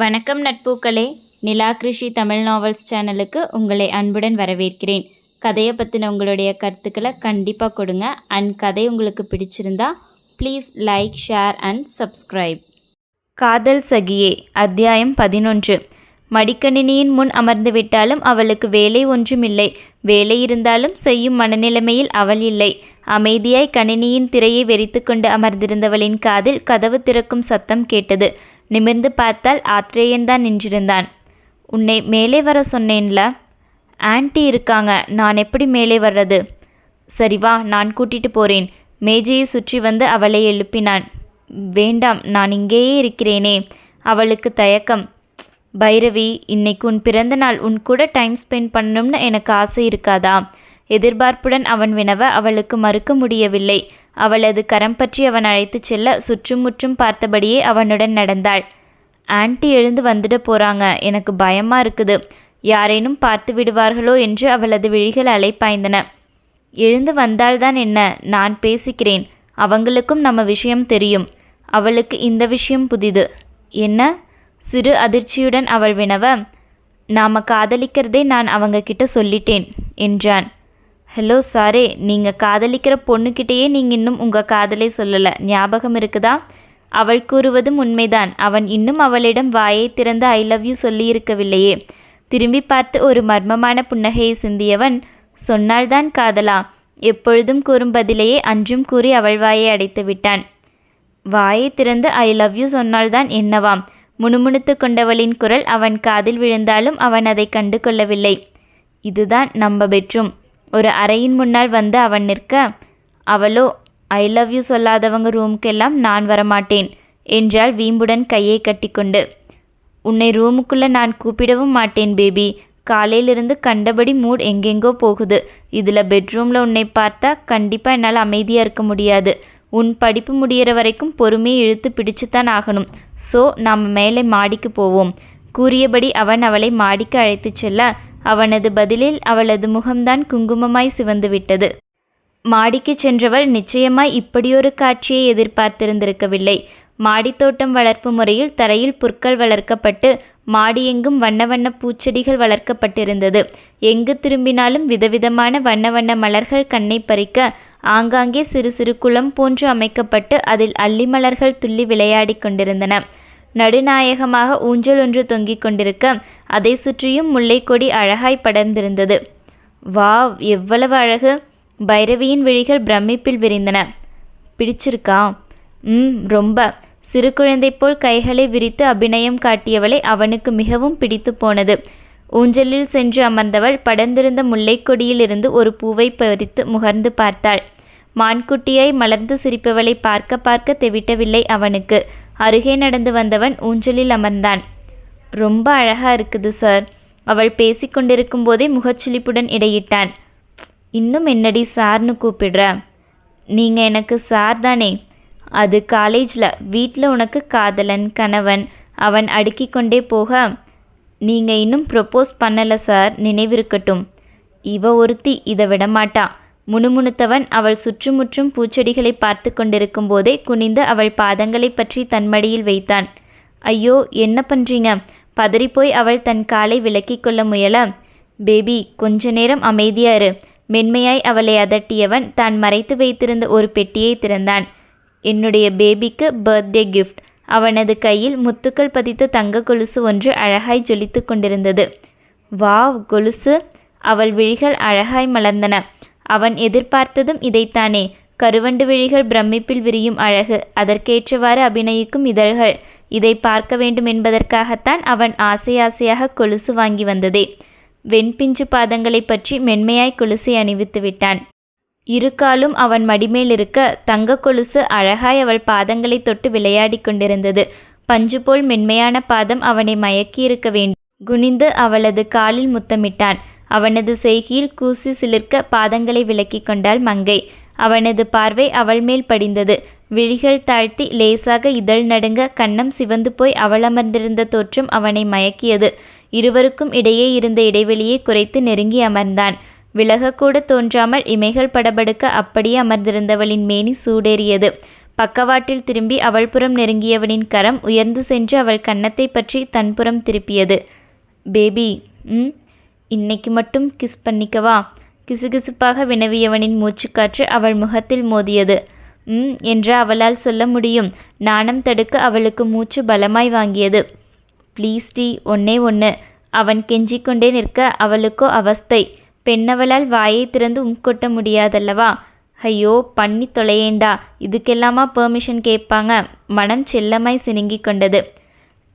வணக்கம் நட்பூக்களே. நிலா கிருஷி தமிழ் நாவல்ஸ் சேனலுக்கு உங்களை அன்புடன் வரவேற்கிறேன். கதையை பற்றின உங்களுடைய கருத்துக்களை கண்டிப்பாக கொடுங்க. அண்ட் கதை உங்களுக்கு பிடிச்சிருந்தா please like share and subscribe காதல் சகியே அத்தியாயம் பதினொன்று. மடிக்கணினியின் முன் அமர்ந்து விட்டாலும் அவளுக்கு வேலை ஒன்றுமில்லை வேலை இருந்தாலும் செய்யும் மனநிலைமையில் அவள் இல்லை. அமைதியாய் கணினியின் திரையை வெறித்து கொண்டு அமர்ந்திருந்தவளின் காதில் கதவு திறக்கும் சத்தம் கேட்டது. நிமிர்ந்து பார்த்தால் ஆத்ரேயன் தான் நின்றிருந்தான். உன்னை மேலே வர சொன்னேன்ல. ஆன்ட்டி இருக்காங்க. நான் எப்படி மேலே வர்றது? சரி வா நான் கூட்டிட்டு போறேன். மேஜையை சுற்றி வந்து அவளை எழுப்பினான். வேண்டாம் நான் இங்கேயே இருக்கிறேனே. அவளுக்கு தயக்கம். பைரவி இன்னைக்கு உன் பிறந்த நாள். உன் கூட டைம் ஸ்பெண்ட் பண்ணணும்னு எனக்கு ஆசை இருக்காதா? எதிர்பார்ப்புடன் அவன் வினவ அவளுக்கு மறுக்க முடியவில்லை. அவளது கரம் பற்றி அவன் அழைத்துச் செல்ல சுற்றும் முற்றும் பார்த்தபடியே அவனுடன் நடந்தாள். ஆன்ட்டி எழுந்து வந்துட போறாங்க. எனக்கு பயமா இருக்குது. யாரேனும் பார்த்து விடுவார்களோ என்று அவளது விழிகள் அலைப்பாய்ந்தன. எழுந்து வந்தால்தான் என்ன? நான் பேசிக்கிறேன். அவங்களுக்கும் நம்ம விஷயம் தெரியும். அவளுக்கு இந்த விஷயம் புதிது. என்ன சிறு அதிர்ச்சியுடன் அவள் வினவ நாம காதலிக்கிறதே நான் அவங்க கிட்ட சொல்லிட்டேன் என்றான். ஹலோ சாரே. நீங்கள் காதலிக்கிற பொண்ணுக்கிட்டேயே நீங்கள் இன்னும் உங்கள் காதலை சொல்லலை. ஞாபகம் இருக்குதா? அவள் கூறுவதும் உண்மைதான். அவன் இன்னும் அவளிடம் வாயை திறந்து ஐ லவ் யூ சொல்லியிருக்கவில்லையே. திரும்பி பார்த்து ஒரு மர்மமான புன்னகையை சிந்தியவன் சொன்னால்தான் காதலா? எப்பொழுதும் கூறும் பதிலையே அன்றும் கூறி அவள் வாயை அடைத்து விட்டான். வாயை திறந்து ஐ லவ் யூ சொன்னால்தான் என்னவாம்? முணுமுணுத்து கொண்டவளின் குரல் அவன் காதில் விழுந்தாலும் அவன் அதை கண்டு கொள்ளவில்லை இதுதான் நம்ம பெட்ரூம். ஒரு அறையின் முன்னால் வந்து அவன் நிற்க அவளோ ஐ லவ் யூ சொல்லாதவங்க ரூமுக்கெல்லாம் நான் வரமாட்டேன் என்றாள் வீம்புடன் கையை கட்டிக்கொண்டு. உன்னை ரூமுக்குள்ளே நான் கூப்பிடவும் மாட்டேன் பேபி காலையிலிருந்து கண்டபடி மூட் எங்கெங்கோ போகுது. இதில் பெட்ரூமில் உன்னை பார்த்தா கண்டிப்பாக என்னால் அமைதியாக இருக்க முடியாது. உன் படிப்பு முடியிற வரைக்கும் பொறுமையை இழுத்து பிடிச்சுத்தான் ஆகணும். ஸோ நாம் மேலே மாடிக்கு போவோம். கூறியபடி அவன் அவளை மாடிக்கு அழைத்துச் செல்ல அவனது பதிலில் அவளது முகம்தான் குங்குமமாய் சிவந்துவிட்டது. மாடிக்கு சென்றவள் நிச்சயமாய் இப்படியொரு காட்சியை எதிர்பார்த்திருந்திருக்கவில்லை. மாடித்தோட்டம் வளர்ப்பு முறையில் தரையில் புற்கள் வளர்க்கப்பட்டு மாடி எங்கும் வண்ண வண்ண பூச்செடிகள் வளர்க்கப்பட்டிருந்தது. எங்கு திரும்பினாலும் விதவிதமான வண்ண வண்ண மலர்கள் கண்ணை பறிக்க ஆங்காங்கே சிறு சிறு குளம் போன்று அமைக்கப்பட்டு அதில் அல்லி மலர்கள் துள்ளி விளையாடிக் கொண்டிருந்தன. நடுநாயகமாக ஊஞ்சல் ஒன்று தொங்கிக் கொண்டிருக்க அதை சுற்றியும் முல்லைக்கொடி அழகாய் படர்ந்திருந்தது. வாவ் எவ்வளவு அழகு! பைரவியின் விழிகள் பிரமிப்பில் விரிந்தன. பிடிச்சிருக்கா? ம் ரொம்ப. சிறு குழந்தை போல் கைகளை விரித்து அபிநயம் காட்டியவளை அவனுக்கு மிகவும் பிடித்து போனது. ஊஞ்சலில் சென்று அமர்ந்தவள் படர்ந்திருந்த முல்லைக்கொடியிலிருந்து ஒரு பூவை பறித்து முகர்ந்து பார்த்தாள். மான்குட்டியாய் மலர்ந்து சிரிப்பவளை பார்க்க பார்க்க தெவிட்டவில்லை அவனுக்கு. அருகே நடந்து வந்தவன் ஊஞ்சலில் அமர்ந்தான். ரொம்ப அழகா இருக்குது சார். அவள் பேசிக்கொண்டிருக்கும் போதே முகச்சுளிப்புடன் இடையிட்டான். இன்னும் என்னடி சார்னு கூப்பிடுற? நீங்க எனக்கு சார் தானே. அது காலேஜில். வீட்டில் உனக்கு காதலன் கணவன். அவன் அடுக்கி கொண்டே போக. நீங்க இன்னும் ப்ரொப்போஸ் பண்ணலை சார். நினைவிருக்கட்டும். இவ ஒருத்தி இதை விடமாட்டா. முணுமுணுத்தவன் அவள் சுற்றுமுற்றும் பூச்செடிகளை பார்த்து கொண்டிருக்கும் போதே குனிந்து அவள் பாதங்களை பற்றி தன்மடியில் வைத்தான். ஐயோ என்ன பண்ணுறீங்க பதறிப்போய் அவள் தன் காலை விலக்கிக் கொள்ள முயல. பேபி கொஞ்ச நேரம் அமைதியாரு மென்மையாய் அவளை அதட்டியவன் தான் மறைத்து வைத்திருந்த ஒரு பெட்டியை திறந்தான். என்னுடைய பேபிக்கு பர்த்டே கிஃப்ட். அவனது கையில் முத்துக்கள் பதித்த தங்க கொலுசு ஒன்று அழகாய் ஜொலித்து கொண்டிருந்தது. வாவ் கொலுசு. அவள் விழிகள் அழகாய் மலர்ந்தன. அவன் எதிர்பார்த்ததும் இதைத்தானே. கருவண்டு விழிகள் பிரமிப்பில் விரியும் அழகு. அதற்கேற்றவாறு அபிநயிக்கும் இதழ்கள். இதை பார்க்க வேண்டும் என்பதற்காகத்தான் அவன் ஆசை ஆசையாக கொலுசு வாங்கி வந்ததே. வெண்பிஞ்சு பாதங்களை பற்றி மென்மையாய் கொலுசை அணிவித்து விட்டான். இரு காலும் அவன் மடிமேல் இருக்க தங்க கொலுசு அழகாய் அவள் பாதங்களை தொட்டு விளையாடி கொண்டிருந்தது. பஞ்சு போல் மென்மையான பாதம் அவனை மயக்கியிருக்க வேண்டும் குனிந்து அவளது காலில் முத்தமிட்டான். அவனது செய்கையில் கூசி சிலிர்க்க பாதங்களை விலக்கிக் கொண்டாள் மங்கை. அவனது பார்வை அவள் மேல் படிந்தது. விழிகள் தாழ்த்தி லேசாக இதழ் நடுங்க கன்னம் சிவந்து போய் அவளமர்ந்திருந்த தோற்றம் அவனை மயக்கியது. இருவருக்கும் இடையே இருந்த இடைவெளியை குறைத்து நெருங்கி அமர்ந்தான். விலகக்கூட தோன்றாமல் இமைகள் படபடுக்க அப்படியே அமர்ந்திருந்தவளின் மேனி சூடேறியது. பக்கவாட்டில் திரும்பி அவள் புறம் நெருங்கியவனின் கரம் உயர்ந்து சென்று அவள் கன்னத்தை பற்றி தன்புறம் திருப்பியது. பேபி ம்? இன்னைக்கு மட்டும் கிஸ் பண்ணிக்கவா? கிசுகிசுப்பாக வினவியவனின் மூச்சுக்காற்று அவள் முகத்தில் மோதியது. ம் என்று அவளால் சொல்ல முடியும். நாணம் தடுக்க அவளுக்கு மூச்சு பலமாய் வாங்கியது. ப்ளீஸ் டி ஒன்னே ஒன்று அவன் கெஞ்சிக்கொண்டே நிற்க அவளுக்கோ அவஸ்தை. பெண்ணவளால் வாயை திறந்து உம்கொட்ட முடியாதல்லவா? ஐயோ பண்ணி தொலையேண்டா. இதுக்கெல்லாமா பெர்மிஷன் கேட்பாங்க மனம் செல்லமாய் சினுங்கிக் கொண்டது.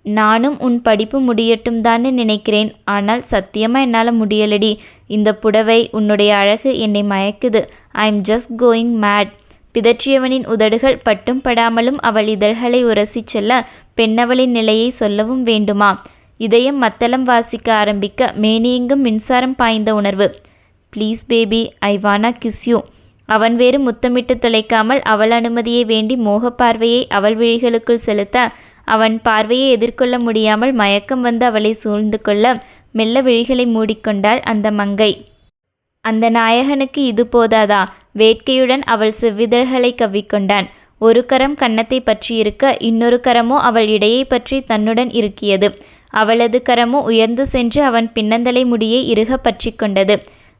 நானும் உன் படிப்பு முடியட்டும் தான்னு நினைக்கிறேன். ஆனால் சத்தியமாக என்னால் முடியலடி. இந்த புடவை உன்னுடைய அழகு என்னை மயக்குது. I am just going mad பிதற்றியவனின் உதடுகள் பட்டும் படாமலும் அவள் இதழ்களை உரசிச் செல்ல பெண்ணவளின் நிலையை சொல்லவும் வேண்டுமா? இதயம் மத்தளம் வாசிக்க ஆரம்பிக்க மேனியெங்கும் மின்சாரம் பாய்ந்த உணர்வு. ப்ளீஸ் பேபி ஐ வானா கிஸ் யூ அவன் வேறு முத்தமிட்டு தொலைக்காமல் அவள் அனுமதியை வேண்டி மோக பார்வையை அவள் விழிகளுக்குள் செலுத்த அவன் பார்வையை எதிர்கொள்ள முடியாமல் மயக்கம் வந்து அவளை சூழ்ந்து கொள்ள மெல்ல விழிகளை மூடிக்கொண்டாள் அந்த மங்கை. அந்த நாயகனுக்கு இது போதாதா? வேட்கையுடன் அவள் செவ்விதழ்களை கவ்விக்கொண்டான். ஒரு கரம் கன்னத்தை பற்றியிருக்க இன்னொரு கரமோ அவள் இடையை பற்றி தன்னுடன் இருக்கியது. அவளது கரமோ உயர்ந்து சென்று அவன் பின்னந்தலை முடியை இறுக பற்றி கொண்டது.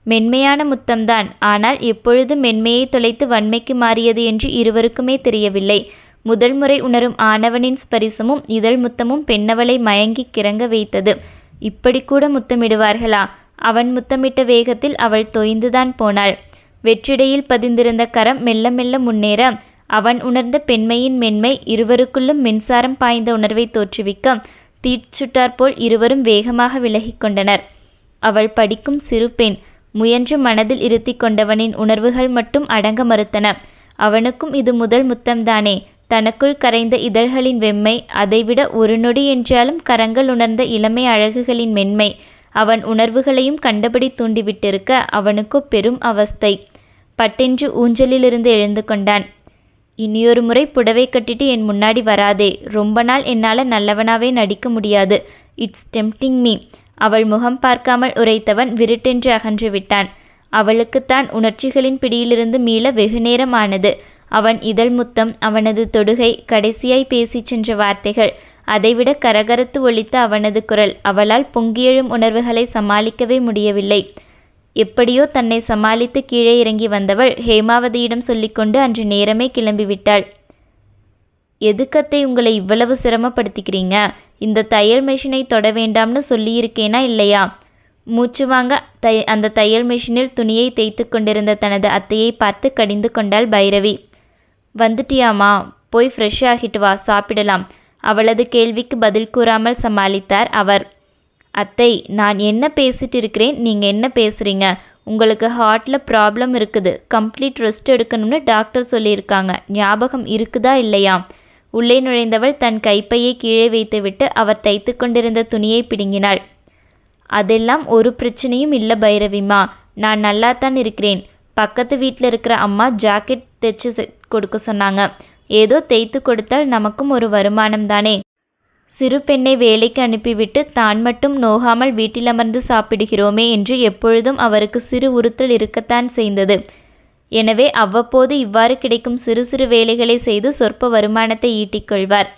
மென்மையான முத்தம்தான். ஆனால் எப்பொழுது மென்மையை தொலைத்து வன்மைக்கு மாறியது என்று இருவருக்குமே தெரியவில்லை. முதல் முறை உணரும் ஆணவனின் ஸ்பரிசமும் இதழ் முத்தமும் பெண்ணவளை மயங்கி கிறங்க வைத்தது. இப்படி கூட முத்தமிடுவார்களா? அவன் முத்தமிட்ட வேகத்தில் அவள் தொய்ந்துதான் போனாள். வெற்றிடையில் பதிந்திருந்த கரம் மெல்ல மெல்ல முன்னேற அவன் உணர்ந்த பெண்மையின் மென்மை இருவருக்குள்ளும் மின்சாரம் பாய்ந்த உணர்வை தோற்றுவிக்க தீச்சுட்டாற்போல் இருவரும் வேகமாக விலகிக் கொண்டனர். அவள் படிக்கும் சிறு பெண் முயன்று மனதில் இருத்தி கொண்டவனின் உணர்வுகள் மட்டும் அடங்க மறுத்தன. அவனுக்கும் இது முதல் முத்தம்தானே தனக்குள் கரைந்த இதழ்களின் வெம்மை அதைவிட ஒரு நொடி என்றாலும் கரங்கள் உணர்ந்த இளமை அழகுகளின் மென்மை. அவன் உணர்வுகளையும் கண்டபடி தூண்டிவிட்டிருக்க அவனுக்கோ பெரும் அவஸ்தை. பட்டென்று ஊஞ்சலிலிருந்து எழுந்து கொண்டான். இனியொரு முறை புடவை கட்டிட்டு என் முன்னாடி வராதே. ரொம்ப நாள் என்னால் நல்லவனாவே நடிக்க முடியாது. இட்ஸ் டெம்டிங் மீ அவள் முகம் பார்க்காமல் உரைத்தவன் விருட்டென்று அகன்று விட்டான். அவளுக்குத்தான் உணர்ச்சிகளின் பிடியிலிருந்து மீள வெகுநேரம் ஆனது அவன் இதழ் முத்தம் அவனது தொடுகை கடைசியாய் பேசிச் சென்ற வார்த்தைகள் அதைவிட கரகரத்து ஒழித்த அவனது குரல் அவளால் பொங்கியெழும் உணர்வுகளை சமாளிக்கவே முடியவில்லை. எப்படியோ தன்னை சமாளித்து கீழே இறங்கி வந்தவள் ஹேமாவதியிடம் சொல்லிக்கொண்டு அன்று நேரமே கிளம்பிவிட்டாள். எதுக்கத்தை உங்களை இவ்வளவு சிரமப்படுத்திக்கிறீங்க? இந்த தையல் மிஷினை தொட வேண்டாம்னு சொல்லியிருக்கேனா இல்லையா மூச்சு வாங்க. தை அந்த தையல் மிஷினில் துணியை தேய்த்து கொண்டிருந்த தனது அத்தையை பார்த்து கடிந்து கொண்டாள் பைரவி. வந்துட்டியாமா போய் ஃப்ரெஷ் ஆகிட்டு வா. சாப்பிடலாம் அவளது கேள்விக்கு பதில் கூறாமல் சமாளித்தார் அவர். அத்தை நான் என்ன பேசிட்டு இருக்கிறேன்? நீங்கள் என்ன பேசுகிறீங்க உங்களுக்கு ஹார்ட்டில் ப்ராப்ளம் இருக்குது. கம்ப்ளீட் ரெஸ்ட் எடுக்கணும்னு டாக்டர் சொல்லியிருக்காங்க. ஞாபகம் இருக்குதா இல்லையா? உள்ளே நுழைந்தவள் தன் கைப்பையை கீழே வைத்துவிட்டு அவர் தைத்து கொண்டிருந்த துணியை பிடுங்கினாள். அதெல்லாம் ஒரு பிரச்சனையும் இல்லை பைரவிமா நான் நல்லாத்தான் இருக்கிறேன். பக்கத்து வீட்டில் இருக்கிற அம்மா ஜாக்கெட் தைச்சு கொடுக்க சொன்னாங்க. ஏதோ தைத்து கொடுத்தால் நமக்கும் ஒரு வருமானம் தானே? சிறு பெண்ணை வேலைக்கு அனுப்பிவிட்டு தான் மட்டும் நோகாமல் வீட்டில் அமர்ந்து சாப்பிடுகிறோமே என்று எப்பொழுதும் அவருக்கு சிறு உறுத்தல் இருக்கத்தான் செய்தது. எனவே அவ்வப்போது இவ்வாறு கிடைக்கும் சிறு சிறு வேலைகளை செய்து சொற்ப வருமானத்தை ஈட்டிக்கொள்வார்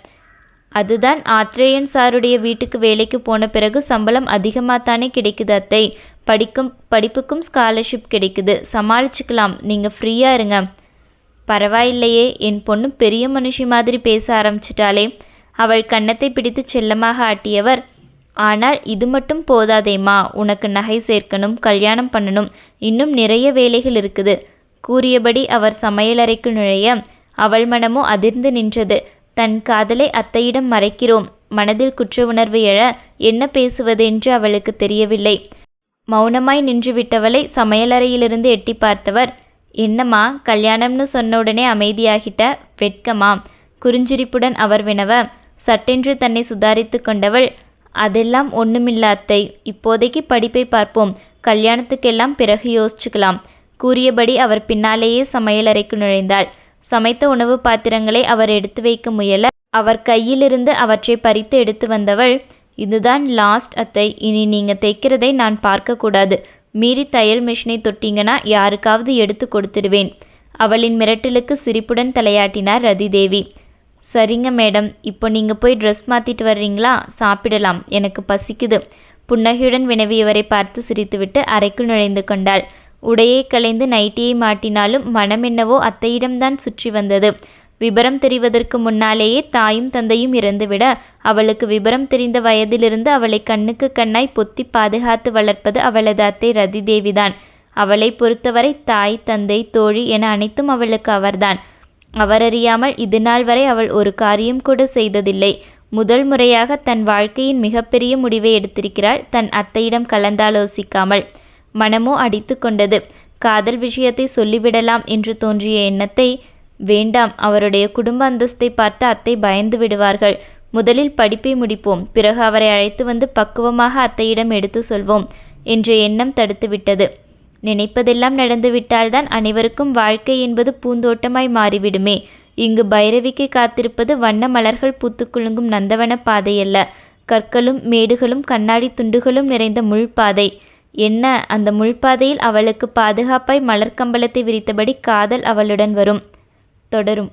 அதுதான் ஆத்ரேயன் சாருடைய வீட்டுக்கு வேலைக்கு போன பிறகு சம்பளம் அதிகமாகத்தானே கிடைக்குது அத்தை. படிக்கும் படிப்புக்கும் ஸ்காலர்ஷிப் கிடைக்குது. சமாளிச்சுக்கலாம். நீங்கள் ஃப்ரீயாக இருங்க. பரவாயில்லையே. என் பொண்ணு பெரிய மனுஷி மாதிரி பேச ஆரம்பிச்சிட்டாலே அவள் கன்னத்தை பிடித்து செல்லமாக ஆட்டியவர் ஆனால் இது மட்டும் போதாதேம்மா உனக்கு நகை சேர்க்கணும் கல்யாணம் பண்ணணும் இன்னும் நிறைய வேலைகள் இருக்குது கூறியபடி அவர் சமையலறைக்கு நுழைய அவள் மனமோ அதிர்ந்து நின்றது. தன் காதலை அத்தையிடம் மறைக்கிறோம் மனதில் குற்ற உணர்வு எழ என்ன பேசுவதென்று அவளுக்கு தெரியவில்லை. மௌனமாய் நின்றுவிட்டவளை சமையலறையிலிருந்து எட்டி பார்த்தவர் என்னம்மா கல்யாணம்னு சொன்ன உடனே அமைதியாகிட்ட வெட்கமா? குறிஞ்சிரிப்புடன் அவர் வினவ சட்டென்று தன்னை சுதாரித்து கொண்டவள். அதெல்லாம் ஒண்ணுமில்ல அத்தை. இப்போதைக்கு படிப்பை பார்ப்போம். கல்யாணத்துக்கெல்லாம் பிறகு யோசிச்சுக்கலாம். கூறியபடி அவர் பின்னாலேயே சமையலறைக்கு நுழைந்தாள். சமைத்த உணவு பாத்திரங்களை அவர் எடுத்து வைக்க முயல அவர் கையிலிருந்து அவற்றை பறித்து எடுத்து வந்தவள் இதுதான் லாஸ்ட் அத்தை. இனி நீங்க தைக்கிறதை நான் பார்க்கக்கூடாது. மீறி தையல் மிஷினை தொட்டிங்கன்னா யாருக்காவது எடுத்து கொடுத்துடுவேன். அவளின் மிரட்டலுக்கு சிரிப்புடன் தலையாட்டினார் ரதிதேவி. சரிங்க மேடம் இப்போ நீங்கள் போய் ட்ரெஸ் மாற்றிட்டு வர்றீங்களா? சாப்பிடலாம் எனக்கு பசிக்குது. புன்னகையுடன் வினவியவரை பார்த்து சிரித்துவிட்டு அறைக்குள் நுழைந்து கொண்டாள். உடையை களைந்து நைட்டியை மாட்டினாலும் மனம் என்னவோ அத்தையிடம்தான் சுற்றி வந்தது. விபரம் தெரிவதற்கு முன்னாலேயே தாயும் தந்தையும் இறந்துவிட அவளுக்கு விபரம் தெரிந்த வயதிலிருந்து அவளை கண்ணுக்கு கண்ணாய் பொத்தி பாதுகாத்து வளர்ப்பது அவளது அத்தை ரதி தேவிதான் அவளை பொறுத்தவரை தாய் தந்தை தோழி என அனைத்தும் அவளுக்கு அவர்தான். அவரறியாமல் இதுநாள் வரை அவள் ஒரு காரியம் கூட செய்ததில்லை. முதல் முறையாக தன் வாழ்க்கையின் மிகப்பெரிய முடிவை எடுத்திருக்கிறாள். தன் அத்தையிடம் கலந்தாலோசிக்காமல் மனமோ அடித்து கொண்டது. காதல் விஷயத்தை சொல்லிவிடலாம் என்று தோன்றிய எண்ணத்தை வேண்டாம். அவருடைய குடும்ப அந்தஸ்தை பார்த்து அத்தை பயந்து விடுவார்கள். முதலில் படிப்பை முடிப்போம். பிறகு அவரை அழைத்து வந்து பக்குவமாக அத்தையிடம் எடுத்து சொல்வோம் என்ற எண்ணம் தடுத்துவிட்டது. நினைப்பதெல்லாம் நடந்துவிட்டால்தான் அனைவருக்கும் வாழ்க்கை என்பது பூந்தோட்டமாய் மாறிவிடுமே. இங்கு பைரவிக்கு காத்திருப்பது வண்ண மலர்கள் பூத்துக்குலுங்கும் நந்தவன பாதையல்ல. கற்களும் மேடுகளும் கண்ணாடி துண்டுகளும் நிறைந்த முள்பாதை என்ன? அந்த முள்பாதையில் அவளுக்கு பாதுகாப்பாய் மலர்க்கம்பளத்தை விரித்தபடி காதல் அவளுடன் வரும். தொடரும்.